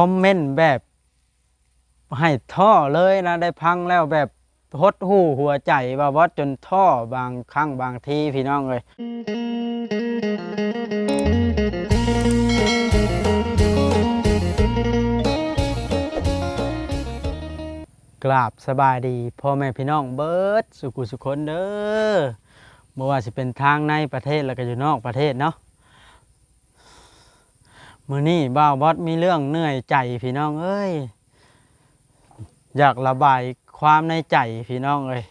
คอมเมนต์แบบให้ท่อเลยนะได้พังแล้วแบบหดหูหัวใจว่าวัดจนท่อบางครั้งบางทีพี่น้องเลยกราบสบายดีพ่อแม่พี่น้องเบิร์ดสุขุสุขคนเด้อบ่ว่าสิเป็นทางในประเทศแล้วก็อยู่นอกประเทศเนาะ มือนี้บ้าวบอสมีเรื่องเหนื่อยใจพี่น้องเอ้ย อยากระบายความในใจพี่น้องเอ้ย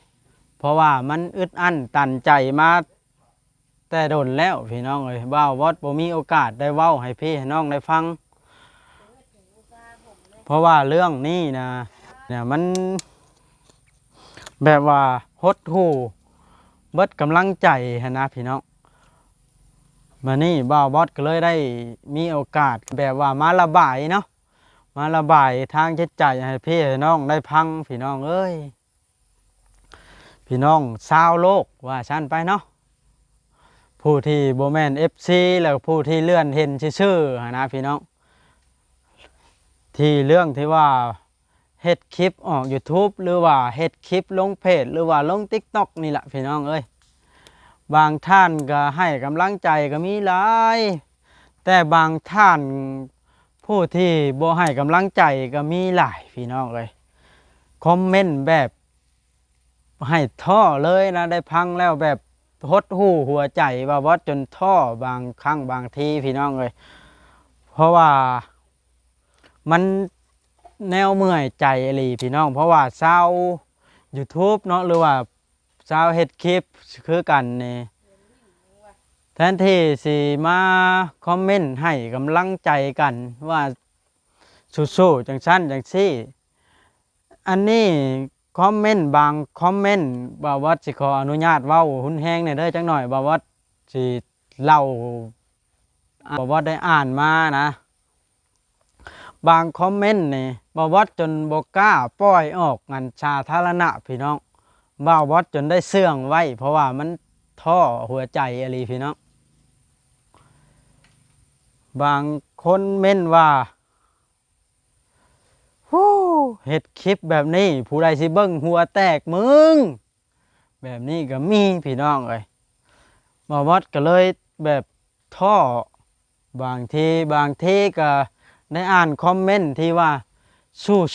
เพราะว่ามันอึดอั้นตันใจมาแต่โดนแล้วพี่น้องเอ้ยบ้าวบอสบ่มีโอกาสได้เว้าให้พี่ให้น้องได้ฟัง เพราะว่าเรื่องนี้นะเนี่ยมัน แบบว่าหดหูเบิดกำลังใจนะพี่น้อง มานี่บ่าวบอสก็เลยได้มีโอกาสแบบว่ามาระบายเนาะมาระบายทางจิตใจให้พี่ให้น้องได้พังพี่น้องเอ้ยพี่น้องชาวโลกว่าชั้นไปเนาะผู้ที่โบแมนเอฟซีแล้วผู้ที่เลื่อนเห็นชื่อๆนนะพี่น้อง ที่เรื่องที่ว่าเฮ็ดคลิปออก YouTube หรือว่าเฮ็ดคลิปลงเพจหรือว่าลง TikTok นี่แหละพี่น้องเอ้ย บางท่านก็ให้กำลังใจก็มีหลาย แต่บางท่านผู้ที่บ่ให้กำลังใจก็มีหลายพี่น้องเลยคอมเมนต์แบบให้ท่อเลยนะได้พังแล้วแบบหดหูหัวใจว่าวัดจนท่อบางครั้งบางทีพี่น้องเลย เพราะว่ามันแนวเมื่อยใจอลีพี่น้อง เพราะว่าเศร้า YouTube เนาะหรือว่า ชาวเฮ็ดคลิปคือกันนี่แทนที่สิมาคอมเมนต์ให้กำลังใจกันว่าสู้ๆจังชั้นจังซี่ อันนี้คอมเมนต์บางคอมเมนต์บาวัดสิขออนุญาตเว้าหุ่นแฮงเนี่ยเด้จังหน่อยบาวัดสิเล่าบาวัดได้อ่านมานะ บางคอมเมนต์นี่บาวัดจนบกล้าปล่อยออกงานสาธารณะพี่น้อง บ้าววัดจนได้เสื่องไว้ เพราะว่ามันท่อหัวใจอะไรพี่น้องบางคนเม่นว่าฮู้เห็ดคลิปแบบนี้ ผู้ใดสิเบิ้งหัวแตกมึง แบบนี้ก็มีพี่น้องเลยบ้าววัดก็เลยแบบท่อบางทีบางทีก็ได้อ่านคอมเมนต์ที่ว่า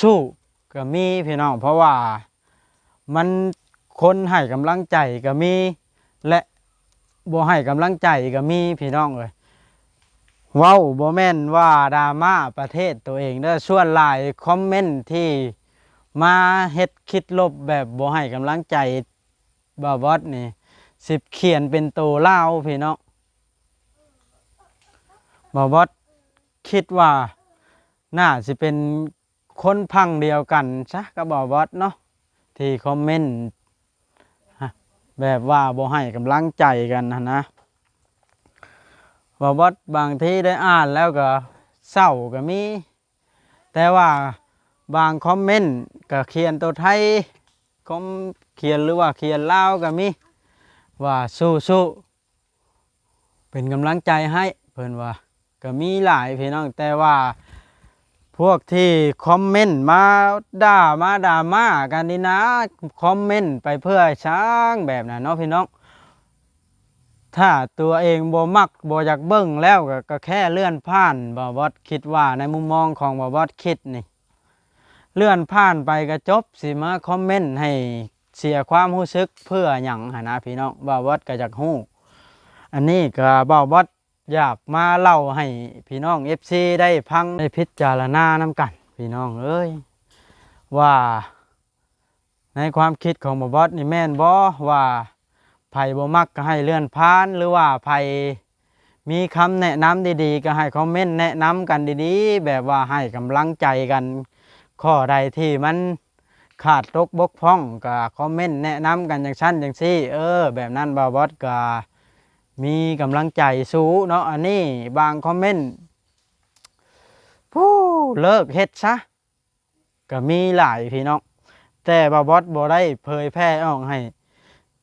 สู้ๆก็มีพี่น้องเพราะว่ามัน คนให้กำลังใจก็มี และบ่ให้กำลังใจก็มีพี่น้องเลยเว้าบ่แม่นว่าดราม่าประเทศตัวเองเด้อส่วนหลายคอมเมนต์ที่มาเฮ็ดคิดลบแบบบ่ให้กำลังใจบาบอสนี่สิบเขียนเป็นตัวเล่าพี่น้องบาบอสคิดว่าน่าสิเป็นคนพังเดียวกันซะกับบาบอสเนาะที่คอมเมนต์ แบบว่าบ่ให้กำลังใจกันนะนะว่าวัดบางที่ได้อ่านแล้วก็เศร้าก็มี แต่ว่าบางคอมเมนต์ก็เขียนตัวไทยคอมเขียนหรือว่าเขียนลาวก็มีว่าสู้สู้เป็นกำลังใจให้เพิ่นว่าก็มีหลายพี่น้องแต่ว่า พวกที่คอมเมนต์มาด่ามาด่ามากันนี่นะคอมเมนต์ไปเพื่อช้างแบบนั้นเนาะพี่น้อง ถ้าตัวเองบ่มักบ่อยากเบิ่งแล้วก็ก็แค่เลื่อนผ่านบ่บอดคิดว่าในมุมมองของบ่บอดคิดนี่ เลื่อนผ่านไปก็จบสิมาคอมเมนต์ให้เสียความรู้สึกเพื่อหยังหนนะพี่น้องบ่บอดก็อยากฮู้อันนี้ก็บ่บอด อยากมาเล่าให้พี่น้อง FC ได้พังได้พิจารณาน้ำกัน พี่น้องเอ้ยว่าในความคิดของบอบอสนี่แม่นบอว่าไผ่บ่มักก็ให้เลื่อนผ่านหรือว่าไผ่มีคำแนะนำดีๆ ก็ให้คอมเมนต์แนะนำกันดีๆ แบบว่าให้กำลังใจกัน ข้อใดที่มันขาดตกบกพร่องก็คอมเมนต์แนะนำกันอย่างชั้นอย่างซี่ เออ แบบนั้นบอบอสก็ มีกำลังใจสูเนาะอันนี้บางคอมเมนต์ผู้เลิกเฮ็ดซะก็มีหลายพี่น้อง แต่บาบอสบ่ได้เผยแพร่ออกให้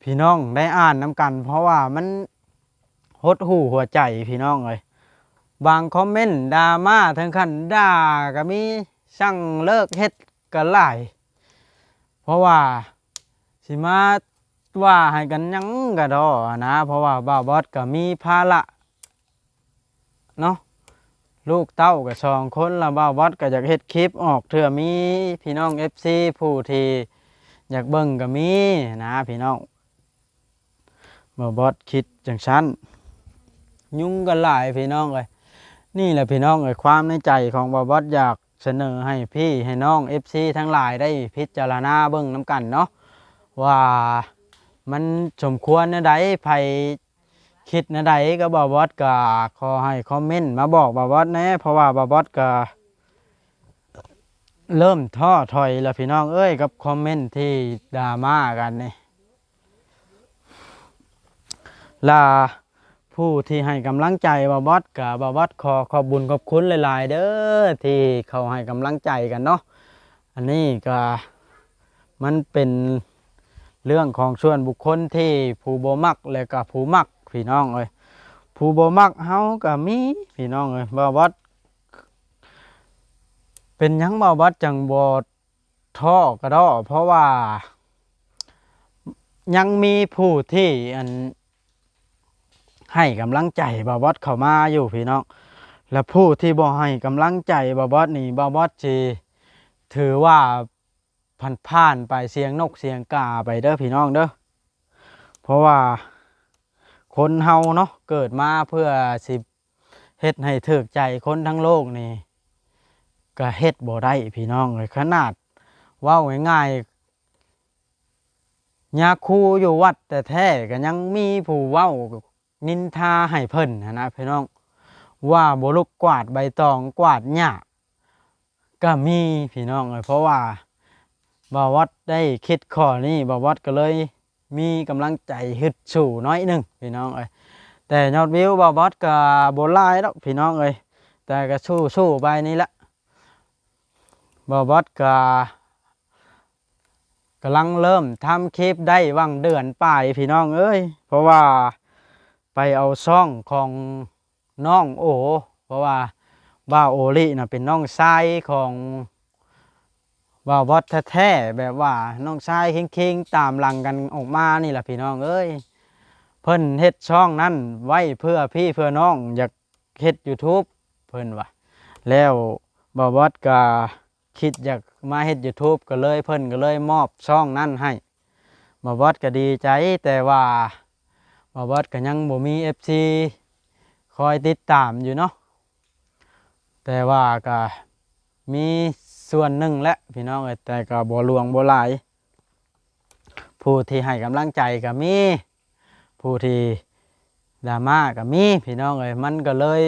พี่น้องได้อ่านน้ำกัน เพราะว่ามันหดหูหัวใจพี่น้องเลยบางคอมเมนต์ด่าม่าถึงขั้นด่าก็มีช่างเลิกเฮ็ดกันหลาย เพราะว่าสิมา ว่าให้กันยังกะดอนะ เพราะว่าบ่าวบอสก็มีภาระเนาะลูกเต้าก็สองคนแล้วบ่าวบอสก็อยากเฮ็ดคลิปออกเถื่อมีพี่น้อง FC ผู้ที่อยากเบิ่งก็มีนะพี่น้องบ่าวบอสคิดจังชั้นยุ่งกันหลายพี่น้องเลยนี่แหละพี่น้องเอ้ยความในใจของบ่าวบอสอยากเสนอให้พี่ให้น้อง FC ทั้งหลายได้พิจารณาเบิ่งน้ำกันเนาะว่า มันสมควรนะใดไผคิดนะใดก็บ่าวบอสก็ขอให้คอมเมนต์มาบอกบ่าวอสแน่เพราะว่าบ่าวอสก็เริ่มท้อถอยแล้วพี่น้องเอ้ยกับคอมเมนต์ที่ดราม่ากันนี่ลาผู้ที่ให้กำลังใจบาบอสกับบาบอสขอขอบบุญขอบคุณหลายๆ เด้อที่เขาให้กำลังใจกันเนาะอันนี้ก็มันเป็น เรื่องของส่วนบุคคลที่ผู้บ่มักและก็ผู้มักพี่น้องเอ้ยผู้บ่มักเฮาก็มีพี่น้องเอ้ยบาบอสเป็นยังบ่บัดจังบ่ท่อกระดอเพราะว่า ยังมีผู้ที่อันให้กำลังใจบ่บอสเข้ามาอยู่พี่น้อง และผู้ที่บ่ให้กำลังใจบ่บอสนี่บ่บอสจีถือว่า ผ่านผ่านๆไปเสียงนกเสียงกาไปเด้อพี่น้องเด้อเพราะว่าคนเฮาเนาะเกิดมาเพื่อสิเฮ็ดให้ถึกใจคนทั้งโลกนี่ก็เฮ็ดบ่ได้พี่น้องเลยขนาดเว้าง่ายๆยาคูอยู่วัดแต่แท้ก็ยังมีผู้เว้านินทาให้เพิ่นนนะพี่น้อง ว่าบ่ลุกกวาดใบตองกวาดหญ้าก็มีพี่น้องเลยเพราะว่า บ่าววัดได้คิดข้อนี้บ่าววัดก็เลยมีกำลังใจฮึดสู้น้อยหนึงพี่น้องเอ้ยแต่ยอดวิวบ่าววัดก็บ่หลายดอกพี่น้องเอ้ยแต่ก็สู้ๆไปนี่ละบอบอสกกำลังเริ่มทำคลิปได้วังเดือนป่ายพี่น้องเอ้ยเพราะว่าไปเอาซ่องของน้องโอ เพราะว่าบ่าวโอลินะเป็นน้องชายของ บ่าวบอสแท้ๆแบบว่าน้องชายเคิงๆตามหลังกันออกมานี่แหละพี่น้องเอ้ยเพิ่นเฮ็ดช่องนั้นไว้เพื่อพี่เพื่อน้องอยากเฮ็ด YouTube เพิ่นว่าแล้วบ่าวบอสก็คิดอยากมาเฮ็ด YouTube ก็เลยเพิ่นก็เลยมอบช่องนั้นให้มาบอสก็ดีใจแต่ว่ามาบอสก็ยังบ่มี FC คอยติดตามอยู่เนาะแต่ว่าก็มี ส่วนหนึ่งและพี่น้องเอ้ยแต่ก็บ่ลวงบ่หลาย ผู้ที่ให้กำลังใจก็มี ผู้ที่ดราม่าก็มีพี่น้องเอ้ยมันก็เลย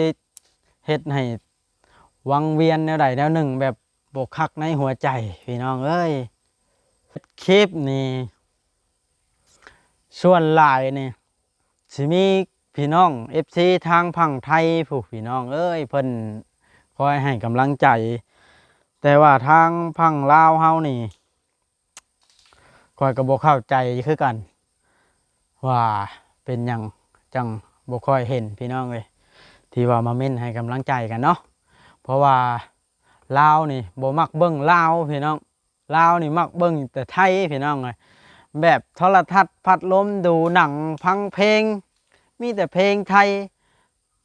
เฮ็ดให้วังเวียนแนวใดแนวหนึ่ง แบบบกคักในหัวใจ พี่น้องเอ้ยคลิปนี้ส่วนหลายนี่สิมีพี่น้องเอฟซีทางพังไทยผู้พี่น้องเอ้ยเพิ่นคอยให้กำลังใจ แต่ว่าทางพังลาวเฮานี่คอยก็บ่เข้าใจคือกัน ว่าเป็นหยังจังบ่ค่อยเห็นพี่น้องเลยที่ว่ามาเม่นให้กำลังใจกันเนาะเพราะว่าลาวนี่บ่มักเบิ่งลาวพี่น้องลาวนี่มักเบิ่งแต่ไทยพี่น้องเลยแบบโทรทัศน์พัดลมดูหนังฟังเพลง มีแต่เพลงไทย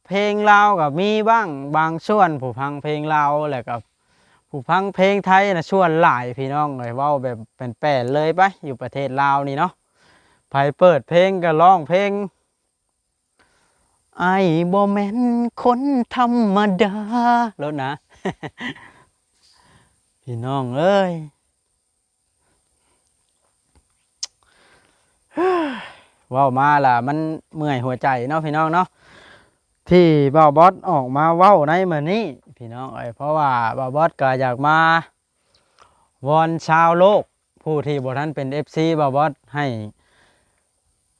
เพลงลาวก็มีบ้างบางส่วนผู้ฟังเพลงลาวแล้วก็ ผู้ฟังเพลงไทยนะส่วนหลายพี่น้องเลยว้าแบบเป็นแปดเลยไปอยู่ประเทศลาวนี่เนาะไผเปิดเพลงก็ร้องเพลง ไอ้บ่แมนคนธรรมดาแล้วนะ พี่น้องเอ้ยว้ามาล่ะมันเมื่อยหัวใจเนาะพี่น้องเนาะที่บ่าวบอสออกมาเว้าในมื้อนี้ พี่น้องเอ้ยเพราะว่าบาบอสก็อยากมาวอนชาวโลก ผู้ที่บ่ทันเป็น FC บ่าบอสให้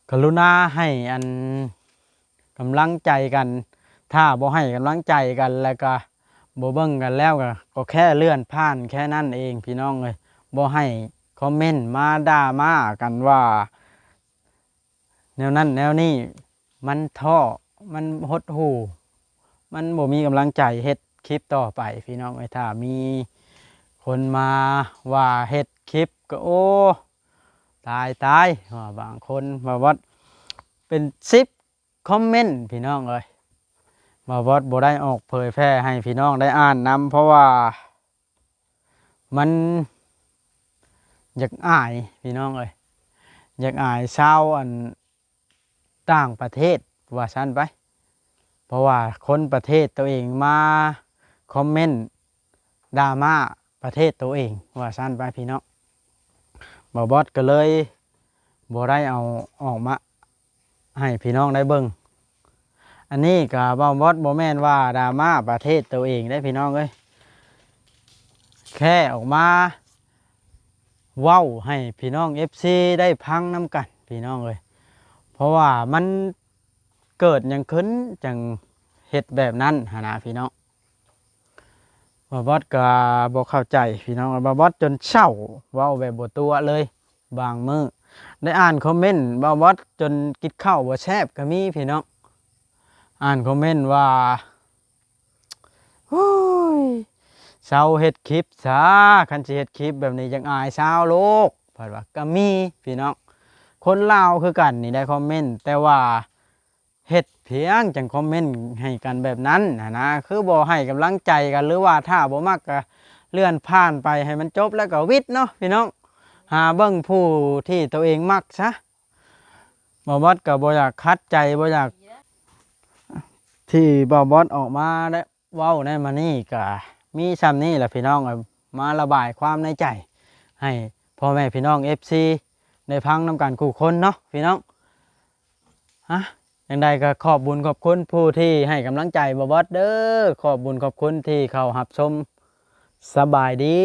กรุณาให้อันกำลังใจกัน ถ้าบ่ให้กำลังใจกันแล้วก็บ่เบิ่งกันแล้วก็ก็แค่เลื่อนผ่านแค่นั้นเองพี่น้องเลยบ่ให้คอมเมนต์มาด่ามากันว่า แนวนั้นแนวนี้มันท้อมันหดหูมันบ่มีกำลังใจเฮ็ด คลิปต่อไป พี่น้องไอ้ยถ้ามีคนมาว่าเฮ็ดคลิปก็โอ้ตายตายว่าบางคนมาว่าเป็นซิปคอมเมนต์พี่น้องเอ้ยมาวัดบ่ได้ออกเผยแพร่ให้พี่น้องได้อ่านนำเพราะว่ามันอยากอายพี่น้องเอ้ยอยากอายชาวอันต่างประเทศว่าซั่นไป เพราะว่าคนประเทศตัวเองมา คอมเมนต์ดราม่าประเทศตัวเอง ว่าสั้นไปพี่น้องบอบอสก็เลยบ่ได้เอาออกมาให้พี่น้องได้เบิ่งอันนี้กับบอบอสบ่แมนว่าดราม่าประเทศตัวเองได้พี่น้องเอ้ยแค่ออกมาเว้าให้พี่น้อง FC ได้พังน้ำกันพี่น้องเอ้ยเพราะว่ามันเกิดยังขึ้นจังเฮ็ดแบบนั้นหนนะพี่น้อง บาบอสก็บ่เข้าใจพี่น้องบาบอสจนเช่าเว้าแบบบตัวเลย บางมือได้อ่านคอมเมนต์บาบอสจนกินข้าวบ่แซบก็มีพี่น้องอ่านคอมเมนต์ว่าโอ้ยเศร้าเฮ็ดคลิปซะคันสิเฮ็ดคลิปแบบนี้จังอายชาวโลกเพิ่นว่าก็มีพี่น้องคนลาวคือกันนี่ได้คอมเมนต์แต่ว่า เฮ็ดเพียงจังคอมเมนต์ให้กันแบบนั้นนะนะคือบ่ให้กำลังใจกันหรือว่าถ้าบ่มักก็เลื่อนผ่านไปให้มันจบแล้วก็วิทย์เนาะพี่น้องหาเบิ่งผู้ที่ตัวเองมักซะบ่บอสก็บ่อยากคัดใจบ่อยาก ที่บ่บอสออกมาได้เว้าได้มานี่ก็มีซ้ำนี้แหละพี่น้องมาระบายความในใจ ให้พ่อแม่พี่น้อง FC ได้พังนำกันคู่คนเนาะพี่น้องฮะ ยังไดก็ขอบบุญขอบคุณผู้ที่ให้กำลังใจบอบอสเด้อขอบบุญขอบคุณที่เขาหับชมสบายดี